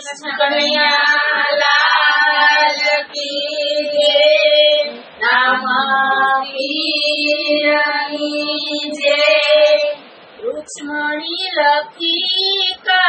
कृष्ण कन्हैया लाल की राम जय लक्ष्मणी लकी का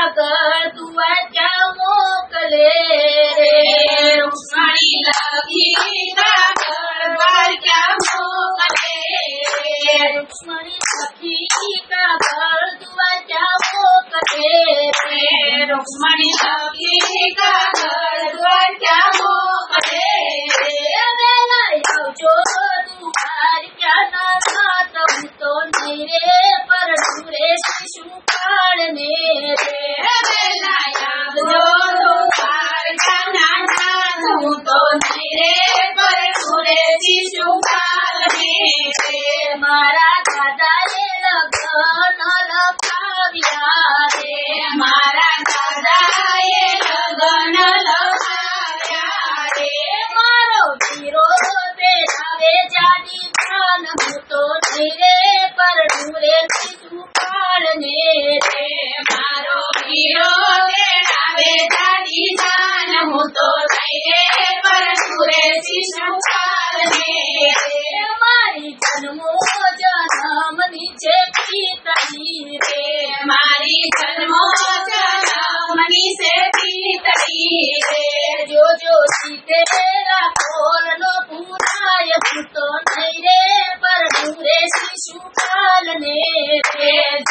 जन्मोजा दामन चेपी तड़ी रे मारी जन्मोजा दामन चेपी तड़ी रे जो जो सीते तेरा खोल लो पूरा यू तो नहीं रे पर पूरे शिशु काल रे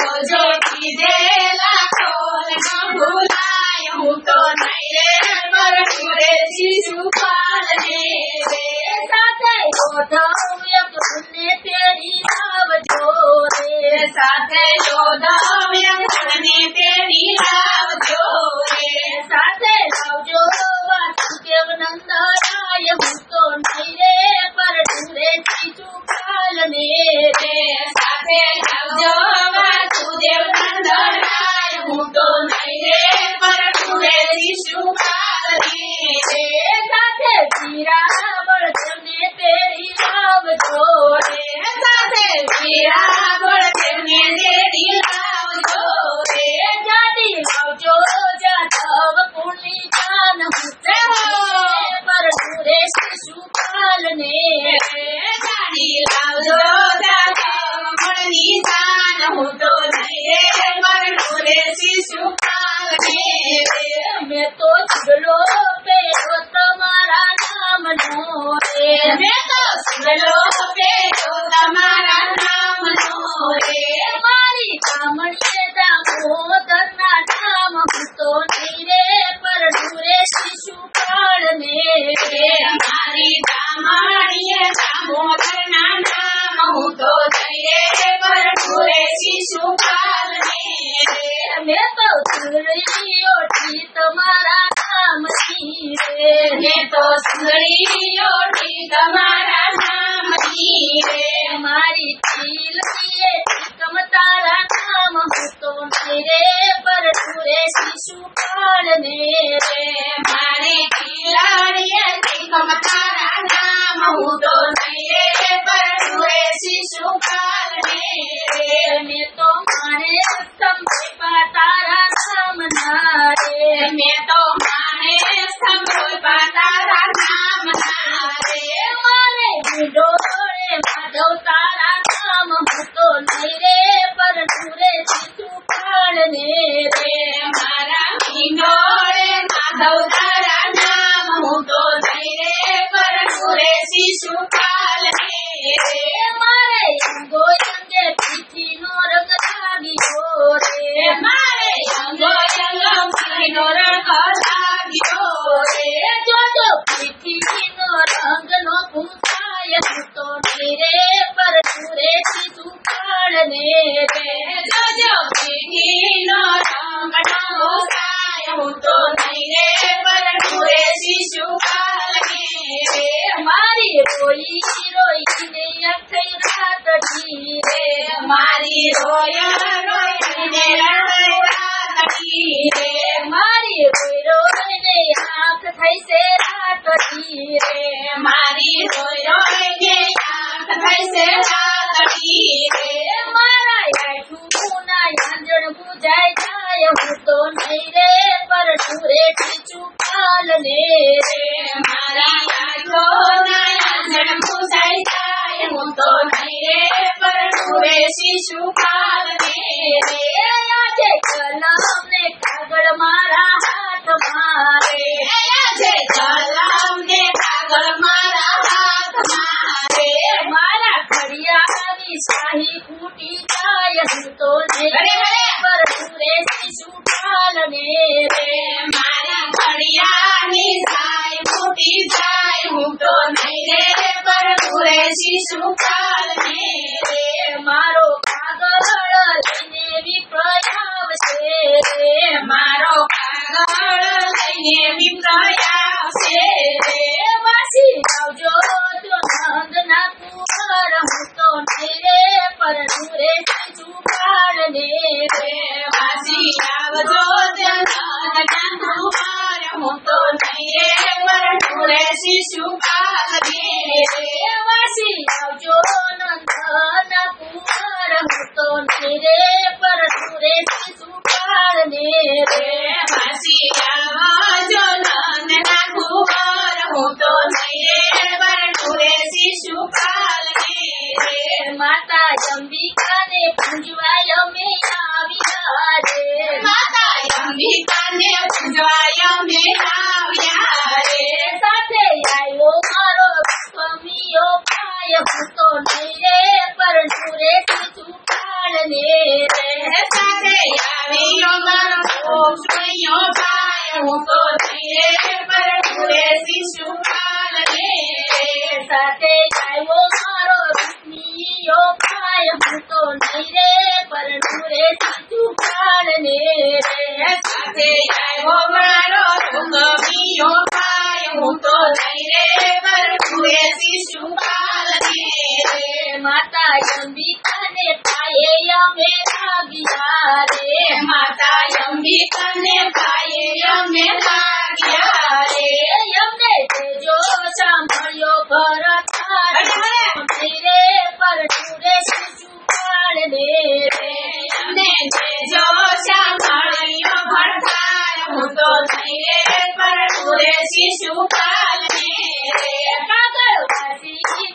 जो जो की दे सतशोदाव्यं धने तेरी राव जो वासुदेव नंदराय मुक्तो नैरे पर दूरे चिचु काल मेरे सतशो जो वासुदेव नंदराय मुक्तो नैरे पर दूरे चिचु तेरी राव जोरे सते जीरा મને તો ચૂડલો પહેરો તમારા નામનો રે મેં તો ચૂડલો बने तो सुड़ी ओढ़ी तुम्हारा नाम रे हमारी दिल लिए कम तारा नाम हो तो मेरे पर पूरे शिशु काल मेरे। हमारे खिलाड़िया तम तारा नाम हो तो मेरे पर पूरे शिशु काल मेरे। मैं तो मारे उत्तम you know મારી રોય રોઈને રાતડી રે મારી રોઈ રોઈને આંખ થઈ છે રાતડી રે મારી રોઈ રોઈને આંખ થઈ છે રાતડી રે મારા આઠું ના યાંજણ બુજાય જાય હું તો નહીં રે પરણું રે शुकारे वसी जो नंदन पुकार तो मेरे पर सुरे सुकार मेरे जो नंदन पुकार हो तो मेरे पर सुरे सुकार माता अंबिका ने पूजवाय मेरा विहारे माता अंबिका ने पूजवाय मेरा विहार। Yeah. अम्बिका माता अम्बिका नेता ये या मेरा गया रे यमने ते जो सांभळ्यो मेरे पर ठुरे शिशु काल ने रे यमने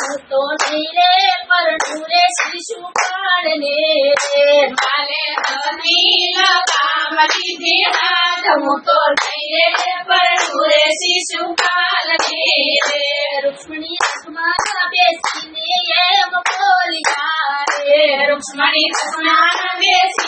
ముత్తోనే పరణులే శిశుపాడనే మాలే నీల కామతి ముత్తోనే పరణులే శిశుపాలనే రుక్ష్మణి స్మాన బేసినే ఏమ పోలియా రుక్ష్మణి స్మాన బేసి